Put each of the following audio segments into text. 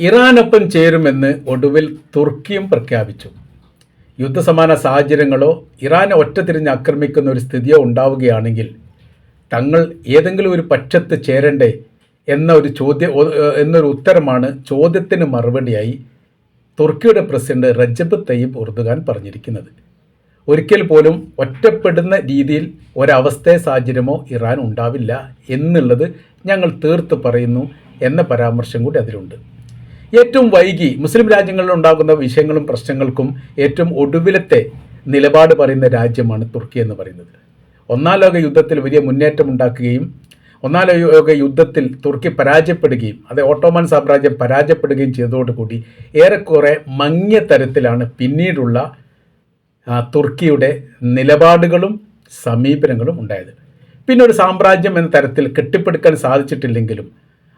ഇറാനൊപ്പം ചേരുമെന്ന് ഒടുവിൽ തുർക്കിയും പ്രഖ്യാപിച്ചു. യുദ്ധസമാന സാഹചര്യങ്ങളോ ഇറാനെ ഒറ്റതിരിഞ്ഞ് ആക്രമിക്കുന്ന ഒരു സ്ഥിതിയോ ഉണ്ടാവുകയാണെങ്കിൽ തങ്ങൾ ഏതെങ്കിലും ഒരു പക്ഷത്ത് ചേരണ്ടേ എന്ന ഒരു ചോദ്യ എന്നൊരു ഉത്തരമാണ് ചോദ്യത്തിന് മറുപടിയായി തുർക്കിയുടെ പ്രസിഡന്റ് റജബ് തയ്യിബ് ഉർദുഖാൻ പറഞ്ഞിരിക്കുന്നത്. ഒരിക്കൽ പോലും ഒറ്റപ്പെടുന്ന രീതിയിൽ ഒരവസ്ഥയെ സാഹചര്യമോ ഇറാൻ ഉണ്ടാവില്ല എന്നുള്ളത് ഞങ്ങൾ തീർത്ത് പറയുന്നു എന്ന പരാമർശം കൂടി അതിലുണ്ട്. ഏറ്റവും വൈകി മുസ്ലിം രാജ്യങ്ങളിൽ ഉണ്ടാകുന്ന വിഷയങ്ങളും പ്രശ്നങ്ങൾക്കും ഏറ്റവും ഒടുവിലത്തെ നിലപാട് പറയുന്ന രാജ്യമാണ് തുർക്കി എന്ന് പറയുന്നത്. ഒന്നാം ലോക യുദ്ധത്തിൽ വലിയ മുന്നേറ്റം ഉണ്ടാക്കുകയും ഒന്നാം ലോക യുദ്ധത്തിൽ തുർക്കി പരാജയപ്പെടുകയും അത് ഓട്ടോമൻ സാമ്രാജ്യം പരാജയപ്പെടുകയും ചെയ്തതോടുകൂടി ഏറെക്കുറെ മങ്ങിയ തരത്തിലാണ് പിന്നീടുള്ള തുർക്കിയുടെ നിലപാടുകളും സമീപനങ്ങളും ഉണ്ടായത്. പിന്നെ ഒരു സാമ്രാജ്യം എന്ന തരത്തിൽ കെട്ടിപ്പടുക്കാൻ സാധിച്ചിട്ടില്ലെങ്കിലും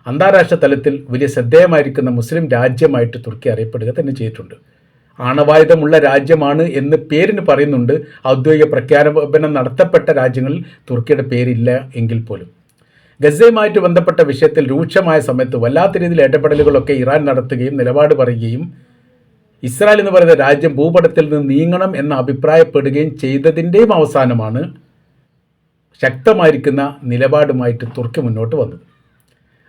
അന്താരാഷ്ട്ര തലത്തിൽ വലിയ ശ്രദ്ധേയമായിരിക്കുന്ന മുസ്ലിം രാജ്യമായിട്ട് തുർക്കി അറിയപ്പെടുക തന്നെ ചെയ്തിട്ടുണ്ട്. ആണവായുധമുള്ള രാജ്യമാണ് എന്ന് പേരിന് പറയുന്നുണ്ട്. ഔദ്യോഗിക പ്രഖ്യാപനം നടത്തപ്പെട്ട രാജ്യങ്ങളിൽ തുർക്കിയുടെ പേരില്ല എങ്കിൽ പോലും. ഗസയുമായിട്ട് ബന്ധപ്പെട്ട വിഷയത്തിൽ രൂക്ഷമായ സമയത്ത് വല്ലാത്ത രീതിയിൽ ഇടപെടലുകളൊക്കെ ഇറാൻ നടത്തുകയും നിലപാട് പറയുകയും ഇസ്രായേൽ എന്ന് പറയുന്ന രാജ്യം ഭൂപടത്തിൽ നിന്ന് നീങ്ങണം എന്ന് അഭിപ്രായപ്പെടുകയും ചെയ്തതിന്റെയും അവസാനമാണ് ശക്തമായിരിക്കുന്ന നിലപാടുമായിട്ട് തുർക്കി മുന്നോട്ട് വന്നത്.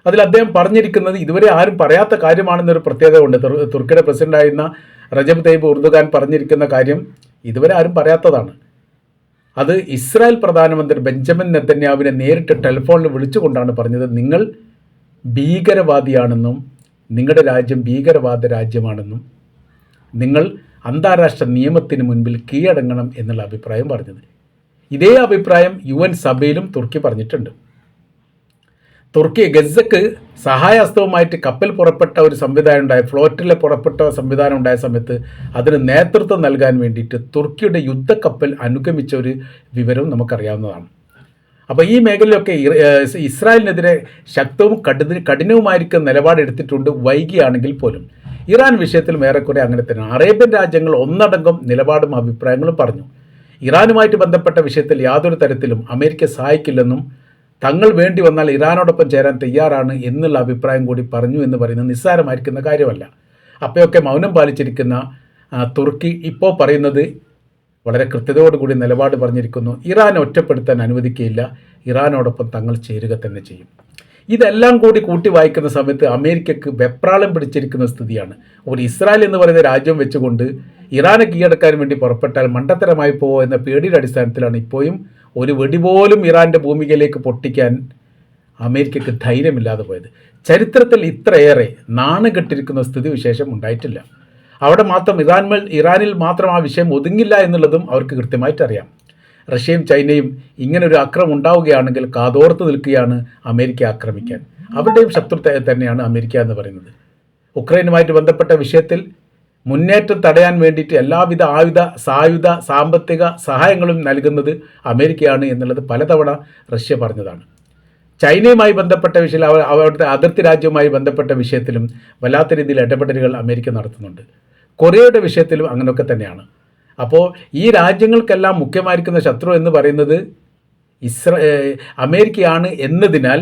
അതിൽ അദ്ദേഹം പറഞ്ഞിരിക്കുന്നത് ഇതുവരെ ആരും പറയാത്ത കാര്യമാണെന്നൊരു പ്രത്യേകത ഉണ്ട്. തുർ- തുർക്കിയുടെ പ്രസിഡന്റായിരുന്ന റജബ് തയ്യബ് ഉർദുഖാൻ പറഞ്ഞിരിക്കുന്ന കാര്യം ഇതുവരെ ആരും പറയാത്തതാണ്. അത് ഇസ്രായേൽ പ്രധാനമന്ത്രി ബെഞ്ചമിൻ നെത്തന്യാവിനെ നേരിട്ട് ടെലിഫോണിൽ വിളിച്ചുകൊണ്ടാണ് പറഞ്ഞത്. നിങ്ങൾ ഭീകരവാദിയാണെന്നും നിങ്ങളുടെ രാജ്യം ഭീകരവാദ രാജ്യമാണെന്നും നിങ്ങൾ അന്താരാഷ്ട്ര നിയമത്തിന് മുൻപിൽ കീഴടങ്ങണം എന്നുള്ള അഭിപ്രായം പറഞ്ഞത്. ഇതേ അഭിപ്രായം യു സഭയിലും തുർക്കി പറഞ്ഞിട്ടുണ്ട്. തുർക്കി ഗസക്ക് സഹായഹസ്തവുമായിട്ട് കപ്പൽ പുറപ്പെട്ട ഒരു സംവിധാനം ഉണ്ടായ ഫ്ലോറ്റിലെ പുറപ്പെട്ട സംവിധാനം ഉണ്ടായ സമയത്ത് അതിന് നേതൃത്വം നൽകാൻ വേണ്ടിയിട്ട് തുർക്കിയുടെ യുദ്ധക്കപ്പൽ അനുഗമിച്ച ഒരു വിവരവും നമുക്കറിയാവുന്നതാണ്. അപ്പോൾ ഈ മേഖലയിലൊക്കെ ഇസ്രായേലിനെതിരെ ശക്തവും കഠിന കഠിനവുമായിരിക്കും നിലപാടെടുത്തിട്ടുണ്ട് വൈകിയാണെങ്കിൽ പോലും. ഇറാൻ വിഷയത്തിലും ഏറെക്കുറെ അങ്ങനെ തന്നെ. അറേബ്യൻ രാജ്യങ്ങൾ ഒന്നടങ്കം നിലപാടും അഭിപ്രായങ്ങളും പറഞ്ഞു. ഇറാനുമായിട്ട് ബന്ധപ്പെട്ട വിഷയത്തിൽ യാതൊരു തരത്തിലും അമേരിക്ക സഹായിക്കില്ലെന്നും തങ്ങൾ വേണ്ടി വന്നാൽ ഇറാനോടൊപ്പം ചേരാൻ തയ്യാറാണ് എന്നുള്ള അഭിപ്രായം കൂടി പറഞ്ഞു എന്ന് പറയുന്നത് നിസ്സാരമായിരിക്കുന്ന കാര്യമല്ല. അപ്പോഴൊക്കെ മൗനം പാലിച്ചിരിക്കുന്ന തുർക്കി ഇപ്പോൾ പറയുന്നത് വളരെ കൃത്യതയോടുകൂടി നിലപാട് പറഞ്ഞിരിക്കുന്നു. ഇറാൻ ഒറ്റപ്പെടുത്താൻ അനുവദിക്കുകയില്ല. ഇറാനോടൊപ്പം തങ്ങൾ ചേരുക തന്നെ ചെയ്യും. ഇതെല്ലാം കൂടി കൂട്ടി വായിക്കുന്ന സമയത്ത് അമേരിക്കക്ക് വെപ്രാളം പിടിച്ചിരിക്കുന്ന സ്ഥിതിയാണ്. ഒരു ഇസ്രായേൽ എന്ന് പറയുന്ന രാജ്യം വെച്ചുകൊണ്ട് ഇറാനെ കീഴടക്കാൻ വേണ്ടി പുറപ്പെട്ടാൽ മണ്ടത്തരമായി പോവോ എന്ന പേടിയുടെ അടിസ്ഥാനത്തിലാണ് ഇപ്പോഴും ഒരു വെടി പോലും ഇറാന്റെ ഭൂമികയിലേക്ക് പൊട്ടിക്കാൻ അമേരിക്കക്ക് ധൈര്യമില്ലാതെ പോയത്. ചരിത്രത്തിൽ ഇത്രയേറെ നാണുകെട്ടിരിക്കുന്ന സ്ഥിതിവിശേഷം ഉണ്ടായിട്ടില്ല. അവിടെ മാത്രം ഇറാൻ ഇറാനിൽ മാത്രം ആ വിഷയം ഒതുങ്ങില്ല എന്നുള്ളതും അവർക്ക് കൃത്യമായിട്ട് അറിയാം. റഷ്യയും ചൈനയും ഇങ്ങനൊരു അക്രമം ഉണ്ടാവുകയാണെങ്കിൽ കാതോർത്ത് നിൽക്കുകയാണ് അമേരിക്ക ആക്രമിക്കാൻ. അവരുടെയും ശത്രു തന്നെയാണ് അമേരിക്ക എന്ന് പറയുന്നത്. ഉക്രൈനുമായിട്ട് ബന്ധപ്പെട്ട വിഷയത്തിൽ മുന്നേറ്റം തടയാൻ വേണ്ടിയിട്ട് എല്ലാവിധ ആയുധ സായുധ സാമ്പത്തിക സഹായങ്ങളും നൽകുന്നത് അമേരിക്കയാണ് എന്നുള്ളത് പലതവണ റഷ്യ പറഞ്ഞതാണ്. ചൈനയുമായി ബന്ധപ്പെട്ട വിഷയത്തിൽ അവർ അവരുടെ അതിർത്തി രാജ്യവുമായി ബന്ധപ്പെട്ട വിഷയത്തിലും വല്ലാത്ത രീതിയിൽ ഇടപെടലുകൾ അമേരിക്ക നടത്തുന്നുണ്ട്. കൊറിയയുടെ വിഷയത്തിലും അങ്ങനെയൊക്കെ തന്നെയാണ്. അപ്പോൾ ഈ രാജ്യങ്ങൾക്കെല്ലാം മുഖ്യമായിരിക്കുന്ന ശത്രു എന്ന് പറയുന്നത് ഇസ്ര അമേരിക്കയാണ് എന്നതിനാൽ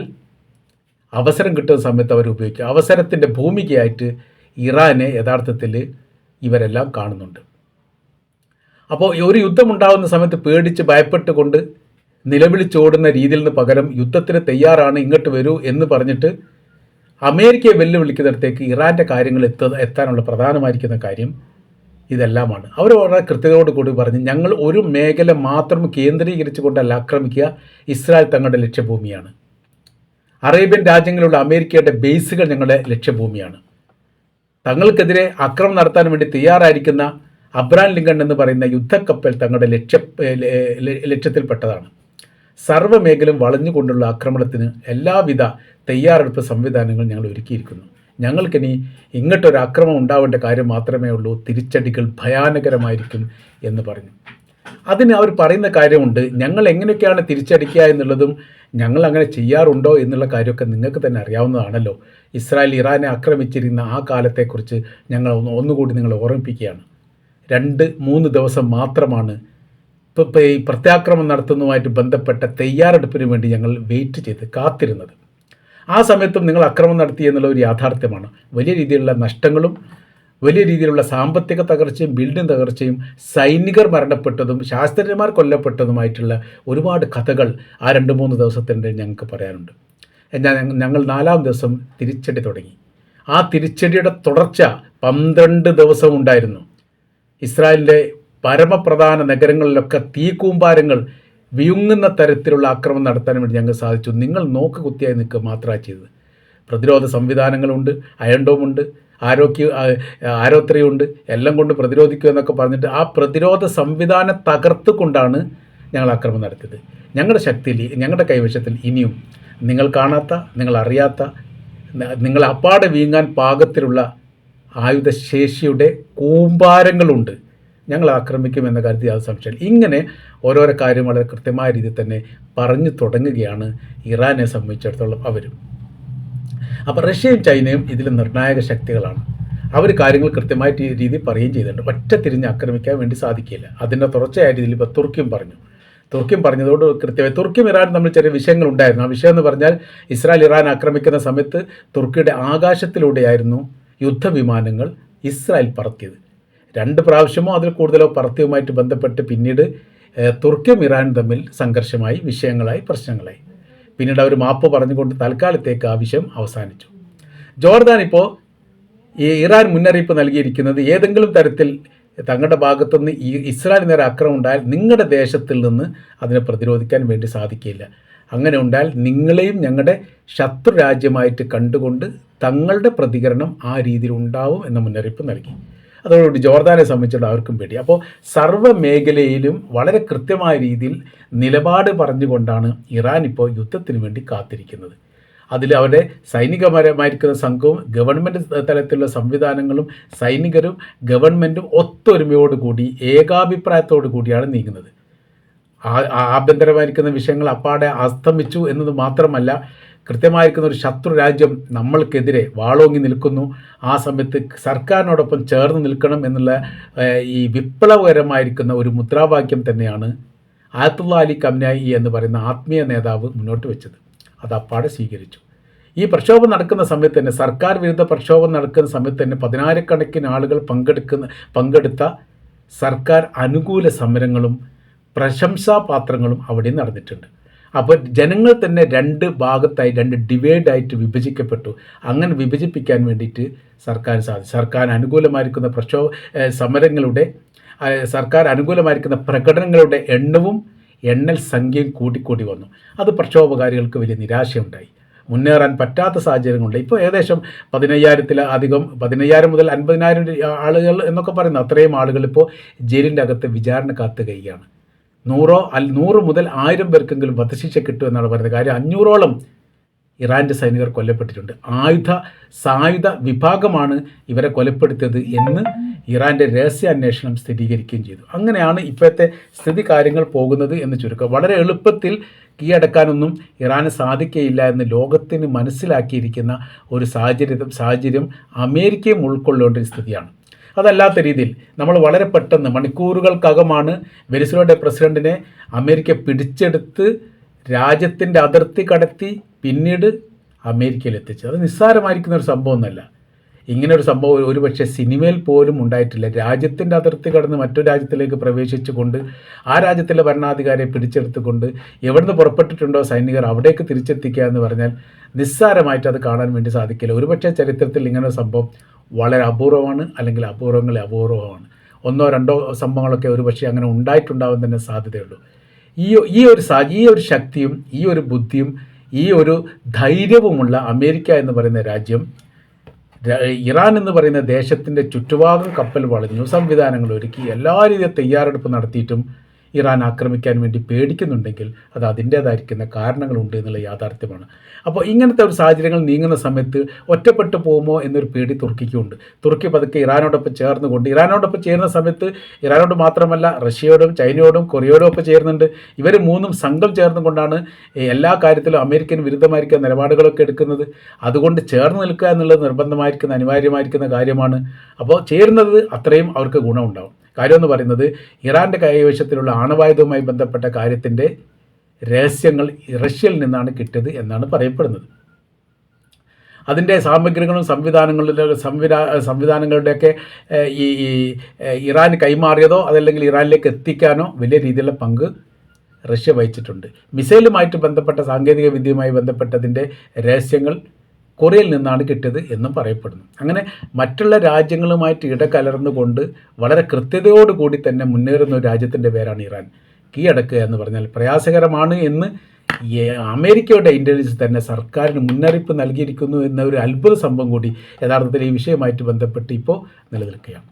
അവസരം കിട്ടുന്ന സമയത്ത് അവർ ഉപയോഗിക്കും. അവസരത്തിന്റെ ഭൂമികയായിട്ട് ഇറാനെ യഥാർത്ഥത്തിൽ ഇവരെല്ലാം കാണുന്നുണ്ട്. അപ്പോൾ ഒരു യുദ്ധം ഉണ്ടാകുന്ന സമയത്ത് പേടിച്ച് ഭയപ്പെട്ടുകൊണ്ട് നിലവിളിച്ചോടുന്ന രീതിയിൽ നിന്ന് പകരം യുദ്ധത്തിന് തയ്യാറാണ് ഇങ്ങോട്ട് വരൂ എന്ന് പറഞ്ഞിട്ട് അമേരിക്കയെ വെല്ലുവിളിക്കുന്നിടത്തേക്ക് ഇറാന്റെ കാര്യങ്ങൾ എത്ത എത്താനുള്ള പ്രധാനമായിരിക്കുന്ന കാര്യം ഇതെല്ലാമാണ്. അവർ വളരെ കൃത്യതയോട് കൂടി പറഞ്ഞ് ഞങ്ങൾ ഒരു മേഖല മാത്രം കേന്ദ്രീകരിച്ചുകൊണ്ടല്ല ആക്രമിക്കുക. ഇസ്രായേൽ തങ്ങളുടെ ലക്ഷ്യഭൂമിയാണ്. അറേബ്യൻ രാജ്യങ്ങളിലുള്ള അമേരിക്കയുടെ ബേസുകൾ ഞങ്ങളുടെ ലക്ഷ്യഭൂമിയാണ്. തങ്ങൾക്കെതിരെ അക്രമം നടത്താൻ വേണ്ടി തയ്യാറായിരിക്കുന്ന അബ്രാൻ ലിങ്കൺ എന്ന് പറയുന്ന യുദ്ധക്കപ്പൽ തങ്ങളുടെ ലക്ഷ്യ ലക്ഷ്യത്തിൽപ്പെട്ടതാണ്. സർവമേഖലും വളഞ്ഞുകൊണ്ടുള്ള ആക്രമണത്തിന് എല്ലാവിധ തയ്യാറെടുപ്പ് സംവിധാനങ്ങൾ ഞങ്ങൾ ഒരുക്കിയിരിക്കുന്നു. ഞങ്ങൾക്കിനി ഇങ്ങോട്ടൊരു ആക്രമം ഉണ്ടാവേണ്ട കാര്യം മാത്രമേ ഉള്ളൂ. തിരിച്ചടികൾ ഭയാനകരമായിരിക്കും എന്ന് പറഞ്ഞു. അതിന് അവർ പറയുന്ന കാര്യമുണ്ട്. ഞങ്ങൾ എങ്ങനെയൊക്കെയാണ് തിരിച്ചടിക്കുക എന്നുള്ളതും ഞങ്ങൾ അങ്ങനെ ചെയ്യാറുണ്ടോ എന്നുള്ള കാര്യമൊക്കെ നിങ്ങൾക്ക് തന്നെ അറിയാവുന്നതാണല്ലോ. ഇസ്രായേൽ ഇറാനെ ആക്രമിച്ചിരുന്ന ആ കാലത്തെക്കുറിച്ച് ഞങ്ങൾ ഒന്ന് ഒന്നുകൂടി നിങ്ങളെ ഓർമ്മിപ്പിക്കുകയാണ്. രണ്ട് മൂന്ന് ദിവസം മാത്രമാണ് ഇപ്പോൾ ഈ പ്രത്യാക്രമം നടത്തുന്നതുമായിട്ട് ബന്ധപ്പെട്ട തയ്യാറെടുപ്പിന് വേണ്ടി ഞങ്ങൾ വെയിറ്റ് ചെയ്ത് കാത്തിരുന്നത്. ആ സമയത്തും നിങ്ങൾ അക്രമം നടത്തി എന്നുള്ള ഒരു യാഥാർത്ഥ്യമാണ്. വലിയ രീതിയിലുള്ള നഷ്ടങ്ങളും വലിയ രീതിയിലുള്ള സാമ്പത്തിക തകർച്ചയും ബിൽഡിംഗ് തകർച്ചയും സൈനികർ മരണപ്പെട്ടതും ശാസ്ത്രജ്ഞന്മാർ കൊല്ലപ്പെട്ടതുമായിട്ടുള്ള ഒരുപാട് കഥകൾ ആ രണ്ട് മൂന്ന് ദിവസത്തിന്റെ ഞങ്ങൾക്ക് പറയാനുണ്ട്. എന്നാൽ ഞങ്ങൾ നാലാം ദിവസം തിരിച്ചടി തുടങ്ങി. ആ തിരിച്ചടിയുടെ തുടർച്ച പന്ത്രണ്ട് ദിവസം ഉണ്ടായിരുന്നു ഇസ്രായേലിന്റെ പരമപ്രധാന നഗരങ്ങളിലൊക്കെ തീക്കൂമ്പാരങ്ങൾ വിയുങ്ങുന്ന തരത്തിലുള്ള ആക്രമണം നടത്താൻ വേണ്ടി ഞങ്ങൾക്ക് സാധിച്ചു. നിങ്ങൾ നോക്ക് കുത്തിയായി നിൽക്കുക മാത്രമാണ് ചെയ്തത്. പ്രതിരോധ സംവിധാനങ്ങളുണ്ട് അയൺഡോമുണ്ട് ആരോഗ്യ ആരോത്രയുണ്ട് എല്ലാം കൊണ്ട് പ്രതിരോധിക്കുക എന്നൊക്കെ പറഞ്ഞിട്ട് ആ പ്രതിരോധ സംവിധാനം തകർത്തുകൊണ്ടാണ് ഞങ്ങൾ ആക്രമം നടത്തിയത്. ഞങ്ങളുടെ ശക്തിയിൽ ഞങ്ങളുടെ കൈവശത്തിൽ ഇനിയും നിങ്ങൾ കാണാത്ത നിങ്ങൾ അറിയാത്ത നിങ്ങൾ അപ്പാടെ വീങ്ങാൻ പാകത്തിലുള്ള ആയുധശേഷിയുടെ കൂമ്പാരങ്ങളുണ്ട്. ഞങ്ങൾ ആക്രമിക്കും എന്ന കാര്യത്തിൽ യാതൊരു സംശയം ഇങ്ങനെ ഓരോരോ കാര്യം വളരെ കൃത്യമായ രീതിയിൽ തന്നെ പറഞ്ഞു തുടങ്ങുകയാണ് ഇറാനെ സംബന്ധിച്ചിടത്തോളം അവരും. അപ്പോൾ റഷ്യയും ചൈനയും ഇതിൽ നിർണായക ശക്തികളാണ്. അവർ കാര്യങ്ങൾ കൃത്യമായിട്ട് ഈ രീതിയിൽ പറയുകയും ചെയ്തിട്ടുണ്ട്. ഒറ്റ തിരിഞ്ഞ് ആക്രമിക്കാൻ വേണ്ടി സാധിക്കില്ല. അതിന്റെ തുടർച്ചയായ രീതിയിൽ ഇപ്പോൾ തുർക്കിയും പറഞ്ഞു. തുർക്കിയും പറഞ്ഞതോട് കൃത്യമായി തുർക്കിയും ഇറാൻ തമ്മിൽ ചെറിയ വിഷയങ്ങൾ ഉണ്ടായിരുന്നു. ആ വിഷയം എന്ന് പറഞ്ഞാൽ ഇസ്രായേൽ ഇറാൻ ആക്രമിക്കുന്ന സമയത്ത് തുർക്കിയുടെ ആകാശത്തിലൂടെയായിരുന്നു യുദ്ധവിമാനങ്ങൾ ഇസ്രായേൽ പറത്തിയത്. രണ്ട് പ്രാവശ്യമോ അതിൽ കൂടുതലോ പറത്തിയുമായിട്ട് ബന്ധപ്പെട്ട് പിന്നീട് തുർക്കിയും ഇറാനും തമ്മിൽ സംഘർഷമായി വിഷയങ്ങളായി പ്രശ്നങ്ങളായി. പിന്നീട് അവർ മാപ്പ് പറഞ്ഞുകൊണ്ട് തൽക്കാലത്തേക്ക് ആവശ്യം അവസാനിച്ചു. ജോർദാൻ ഇപ്പോൾ ഈ ഇറാൻ മുന്നറിയിപ്പ് നൽകിയിരിക്കുന്നത് ഏതെങ്കിലും തരത്തിൽ തങ്ങളുടെ ഭാഗത്തുനിന്ന് ഈ ഇസ്രായേൽ നേരെ അക്രമം ഉണ്ടായാൽ നിങ്ങളുടെ ദേശത്തിൽ നിന്ന് അതിനെ പ്രതിരോധിക്കാൻ വേണ്ടി സാധിക്കില്ല. അങ്ങനെ ഉണ്ടായാൽ നിങ്ങളെയും ഞങ്ങളുടെ ശത്രു രാജ്യമായിട്ട് കണ്ടുകൊണ്ട് തങ്ങളുടെ പ്രതികരണം ആ രീതിയിൽ ഉണ്ടാവും എന്ന മുന്നറിയിപ്പ് നൽകി. അതോടുകൂടി ജോർദാനെ സംബന്ധിച്ചുള്ള അവർക്കും പേടി. അപ്പോൾ സർവ മേഖലയിലും വളരെ കൃത്യമായ രീതിയിൽ നിലപാട് പറഞ്ഞുകൊണ്ടാണ് ഇറാൻ ഇപ്പോൾ യുദ്ധത്തിന് വേണ്ടി കാത്തിരിക്കുന്നത്. അതിൽ അവരുടെ സൈനികപരമായിരിക്കുന്ന സംഘവും ഗവൺമെന്റ് തലത്തിലുള്ള സംവിധാനങ്ങളും സൈനികരും ഗവൺമെന്റും ഒത്തൊരുമയോട് കൂടി ഏകാഭിപ്രായത്തോടു കൂടിയാണ് നീങ്ങുന്നത്. ആഭ്യന്തരമായിരിക്കുന്ന വിഷയങ്ങൾ അപ്പാടെ അസ്തമിച്ചു എന്നത് മാത്രമല്ല കൃത്യമായിരിക്കുന്ന ഒരു ശത്രു രാജ്യം നമ്മൾക്കെതിരെ വാളോങ്ങി നിൽക്കുന്നു. ആ സമയത്ത് സർക്കാരിനോടൊപ്പം ചേർന്ന് നിൽക്കണം എന്നുള്ള ഈ വിപ്ലവകരമായിരിക്കുന്ന ഒരു മുദ്രാവാക്യം തന്നെയാണ് ആയത്തുള്ള അലി കംനായി എന്ന് പറയുന്ന ആത്മീയ നേതാവ് മുന്നോട്ട് വെച്ചത്. അത് അപ്പാടെ സ്വീകരിച്ചു. ഈ പ്രക്ഷോഭം നടക്കുന്ന സമയത്ത് തന്നെ സർക്കാർ വിരുദ്ധ പ്രക്ഷോഭം നടക്കുന്ന സമയത്ത് തന്നെ പതിനായിരക്കണക്കിന് ആളുകൾ പങ്കെടുക്കുന്ന പങ്കെടുത്ത സർക്കാർ അനുകൂല സമരങ്ങളും പ്രശംസാപാത്രങ്ങളും അവിടെ നടന്നിട്ടുണ്ട്. അപ്പോൾ ജനങ്ങൾ തന്നെ രണ്ട് ഭാഗത്തായി രണ്ട് ഡിവൈഡായിട്ട് വിഭജിക്കപ്പെട്ടു. അങ്ങനെ വിഭജിപ്പിക്കാൻ വേണ്ടിയിട്ട് സർക്കാർ സാധിച്ചു സർക്കാർ അനുകൂലമായിരിക്കുന്ന പ്രക്ഷോഭ സമരങ്ങളുടെ സർക്കാർ അനുകൂലമായിരിക്കുന്ന പ്രകടനങ്ങളുടെ എണ്ണവും എണ്ണൽ സംഖ്യയും കൂട്ടിക്കൂടി വന്നു. അത് പ്രക്ഷോഭകാരികൾക്ക് വലിയ നിരാശയുണ്ടായി. മുന്നേറാൻ പറ്റാത്ത സാഹചര്യങ്ങളുണ്ട്. ഇപ്പോൾ ഏകദേശം പതിനയ്യായിരത്തിൽ അധികം പതിനയ്യായിരം മുതൽ അൻപതിനായിരം ആളുകൾ എന്നൊക്കെ പറയുന്നു. അത്രയും ആളുകൾ ഇപ്പോൾ ജയിലിന്റെ അകത്ത് വിചാരണ കാത്തുകയാണ് നൂറോ അൽ നൂറ് മുതൽ ആയിരം പേർക്കെങ്കിലും വധശിക്ഷ കിട്ടും എന്നാണ് പറയുന്നത്. കാര്യം അഞ്ഞൂറോളം ഇറാന്റെ സൈനികർ കൊല്ലപ്പെട്ടിട്ടുണ്ട്. ആയുധ സായുധ വിഭാഗമാണ് ഇവരെ കൊലപ്പെടുത്തിയത് എന്ന് ഇറാന്റെ രഹസ്യാന്വേഷണം സ്ഥിരീകരിക്കുകയും ചെയ്തു. അങ്ങനെയാണ് ഇപ്പോഴത്തെ സ്ഥിതി കാര്യങ്ങൾ പോകുന്നത് എന്ന് ചുരുക്കം. വളരെ എളുപ്പത്തിൽ കീഴടക്കാനൊന്നും ഇറാന് സാധിക്കയില്ല എന്ന് ലോകത്തിന് മനസ്സിലാക്കിയിരിക്കുന്ന ഒരു സാഹചര്യം സാഹചര്യം അമേരിക്കയും ഉൾക്കൊള്ളേണ്ട ഒരു സ്ഥിതിയാണ്. അതല്ലാത്ത രീതിയിൽ നമ്മൾ വളരെ പെട്ടെന്ന് മണിക്കൂറുകൾക്കകമാണ് വെനിസുലയുടെ പ്രസിഡന്റിനെ അമേരിക്ക പിടിച്ചെടുത്ത് രാജ്യത്തിന്റെ അതിർത്തി കടത്തി പിന്നീട് അമേരിക്കയിൽ എത്തിച്ചത്. അത് നിസ്സാരമായിരിക്കുന്ന ഒരു സംഭവമൊന്നുമല്ല ഇങ്ങനെ ഒരു സംഭവം ഒരുപക്ഷെ സിനിമയിൽ പോലും ഉണ്ടായിട്ടില്ല. രാജ്യത്തിന്റെ അതിർത്തി കടന്ന് മറ്റൊരു രാജ്യത്തിലേക്ക് പ്രവേശിച്ചുകൊണ്ട് ആ രാജ്യത്തിലെ ഭരണാധികാരിയെ പിടിച്ചെടുത്തുകൊണ്ട് എവിടുന്ന് പുറപ്പെട്ടിട്ടുണ്ടോ സൈനികർ അവിടേക്ക് തിരിച്ചെത്തിക്കുക എന്ന് പറഞ്ഞാൽ നിസ്സാരമായിട്ട് അത് കാണാൻ വേണ്ടി സാധിക്കില്ല. ഒരുപക്ഷെ ചരിത്രത്തിൽ ഇങ്ങനെ ഒരു സംഭവം വളരെ അപൂർവമാണ് അല്ലെങ്കിൽ അപൂർവങ്ങളെ അപൂർവമാണ്. ഒന്നോ രണ്ടോ സംഭവങ്ങളൊക്കെ ഒരുപക്ഷെ അങ്ങനെ ഉണ്ടായിട്ടുണ്ടാവാൻ തന്നെ സാധ്യതയുള്ളൂ. ഈ ഈ ഒരു ഈ ഒരു ശക്തിയും ഈ ഒരു ബുദ്ധിയും ഈ ഒരു ധൈര്യവുമുള്ള അമേരിക്ക എന്ന് പറയുന്ന രാജ്യം ഇറാൻ എന്ന് പറയുന്ന ദേശത്തിന്റെ ചുറ്റുഭാഗം കപ്പൽ വളഞ്ഞു സംവിധാനങ്ങൾ ഒരുക്കി എല്ലാ രീതിയിൽ തയ്യാറെടുപ്പ് നടത്തിയിട്ടും ഇറാൻ ആക്രമിക്കാൻ വേണ്ടി പേടിക്കുന്നുണ്ടെങ്കിൽ അത് അതിന്റേതായിരിക്കുന്ന കാരണങ്ങളുണ്ട് എന്നുള്ള യാഥാർത്ഥ്യമാണ്. അപ്പോൾ ഇങ്ങനത്തെ ഒരു സാഹചര്യങ്ങൾ നീങ്ങുന്ന സമയത്ത് ഒറ്റപ്പെട്ടു പോകുമോ എന്നൊരു പേടി തുർക്കിക്കുണ്ട്. തുർക്കി പതുക്കെ ഇറാനോടൊപ്പം ചേർന്നുകൊണ്ട് ഇറാനോടൊപ്പം ചേരുന്ന സമയത്ത് ഇറാനോട് മാത്രമല്ല റഷ്യയോടും ചൈനയോടും കൊറിയയോടും ഒപ്പം ചേരുന്നുണ്ട്. ഇവർ മൂന്നും സംഘം ചേർന്നുകൊണ്ടാണ് എല്ലാ കാര്യത്തിലും അമേരിക്കൻ വിരുദ്ധമായിരിക്കുന്ന നിലപാടുകളൊക്കെ എടുക്കുന്നത്. അതുകൊണ്ട് ചേർന്ന് നിൽക്കുക എന്നുള്ളത് നിർബന്ധമായിരിക്കുന്ന അനിവാര്യമായിരിക്കുന്ന കാര്യമാണ്. അപ്പോൾ ചേരുന്നത് അത്രയും അവർക്ക് ഗുണമുണ്ടാവും. കാര്യമെന്ന് പറയുന്നത് ഇറാന്റെ കൈവശത്തിലുള്ള ആണവായുധവുമായി ബന്ധപ്പെട്ട കാര്യത്തിന്റെ രഹസ്യങ്ങൾ റഷ്യയിൽ നിന്നാണ് കിട്ടിയത് എന്നാണ് പറയപ്പെടുന്നത്. അതിന്റെ സാമഗ്രികളും സംവിധാനങ്ങളുടെ സംവിധാ സംവിധാനങ്ങളുടെയൊക്കെ ഈ ഇറാൻ കൈമാറിയതോ അതല്ലെങ്കിൽ ഇറാനിലേക്ക് എത്തിക്കാനോ വലിയ രീതിയിലുള്ള പങ്ക് റഷ്യ വഹിച്ചിട്ടുണ്ട്. മിസൈലുമായിട്ട് ബന്ധപ്പെട്ട സാങ്കേതിക വിദ്യയുമായി ബന്ധപ്പെട്ടതിന്റെ രഹസ്യങ്ങൾ കൊറിയയിൽ നിന്നാണ് കിട്ടിയത് എന്നും പറയപ്പെടുന്നു. അങ്ങനെ മറ്റുള്ള രാജ്യങ്ങളുമായിട്ട് ഇടകലർന്നുകൊണ്ട് വളരെ കൃത്യതയോടുകൂടി തന്നെ മുന്നേറുന്ന ഒരു രാജ്യത്തിന്റെ പേരാണ് ഇറാൻ. കീഴടക്കുക എന്ന് പറഞ്ഞാൽ പ്രയാസകരമാണ് എന്ന് അമേരിക്കയുടെ ഇന്റലിജൻസ് തന്നെ സർക്കാരിന് മുന്നറിയിപ്പ് നൽകിയിരിക്കുന്നു എന്ന ഒരു അത്ഭുത സംഭവം കൂടി യഥാർത്ഥത്തിൽ ഈ വിഷയമായിട്ട് ബന്ധപ്പെട്ട് ഇപ്പോൾ നിലനിൽക്കുകയാണ്.